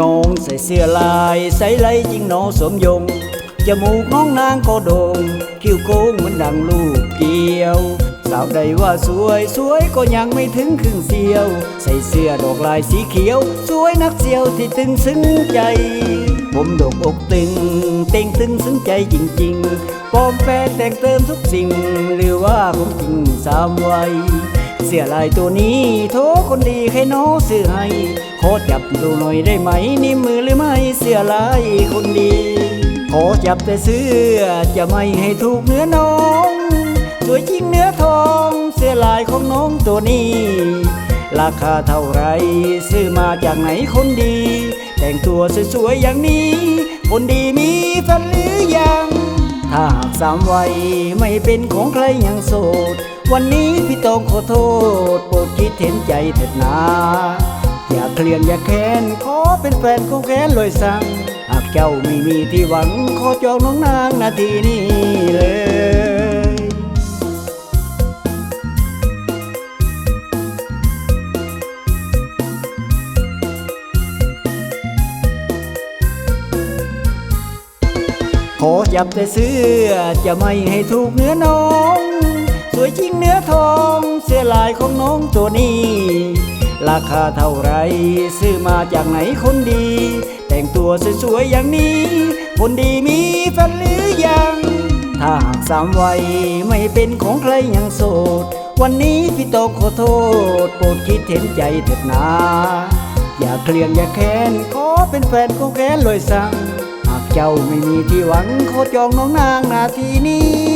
น้องใส่เสื้อลายใส่ไหลจริงหนอสวมยงจมูกน้องนางก็โด่งคิ้วโค้งเหมือนดังลูกเกี้ยว สาวใดว่าสวยสวยก็ยังไม่ถึงครึ่งเสียว ใส่เสื้อดอกลายสีเขียว สวยนักเสียวที่ตึงซึ้งใจ ผมดกอกตึงเต่งตึงซึ้งใจจริงๆปลอมแปลงแต่งเติมทุกสิ่ง หรือว่าผมจริงสามวัย เสื้อลายตัวนี้โทคนดีใครน้อซื้อให้ ขอจับดูหน่อยได้ไหม นี่มือหรือไม่เสื้อลายคนดี ขอจับแต่เสื้อจะไม่ให้ถูกเนื้อน้องสวยจริงเนื้อทองเสื้อลายของน้องตัวนี้ ราคาเท่าไหรซื้อมาจากไหนคนดี แต่งตัวสวยๆอย่างนี้ คนดีมีแฟนหรือยัง ถ้าหากสามวัยไม่เป็นของใครยังโสด วันนี้ องขอโทษโปรดคิดเห็นใจเถิดนาอย่าเคลียนอย่าแค้นขอเป็นแฟนของแค้นลอยสั่งหากเจ้าไม่มีที่หวังขอจองน้องนางนาทีนี้เลยขอจับแต่เสื้อจะไม่ให้ถูกเนื้อน้อง สวยจริงเนื้อทอง ลายของน้องตัวนี้ ราคาเท่าไรซื้อมาจากไหนคนดี แต่งตัวสวยๆอย่างนี้ คนดีมีแฟนหรือยัง ถ้าหากสามวัยไม่เป็นของใครยังโสด วันนี้พี่ต้องขอโทษ โปรดคิดเห็นใจเถิดนาอย่าเคลียนอย่าแค้นขอเป็นแฟนของแค้นลอยสั่งหากเจ้าไม่มีที่หวังขอจองน้องนางนาทีนี้